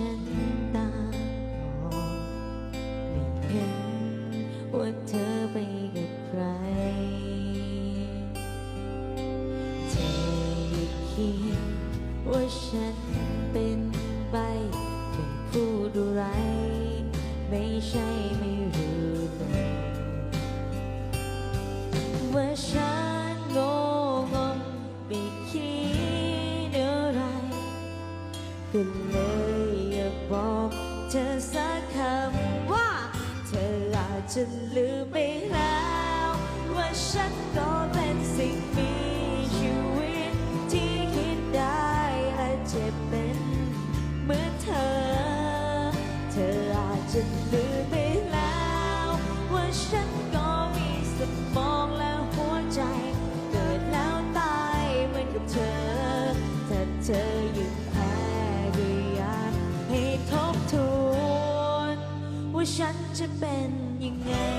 ฉันตามองไม่เห็นว่าเธอไปกับใคร เธออย่าคิดว่าฉันเป็นไปพูดดูไร ไม่ใช่ไม่รู้ว่าฉันโง่งงไม่คิดอะไรก็เลย เธอสักคำว่า เธออาจจะลืมไปแล้ว ว่าฉันก็เป็นสิ่งมีชีวิต ที่คิดได้และเจ็บเป็นเหมือนเธอ เธออาจจะลืมไปแล้ว ว่าฉันก็มีสมองและหัวใจ เกิดแล้วตายเหมือนกับเธอถ้าเธอยั ฉันจะเป็นยังไง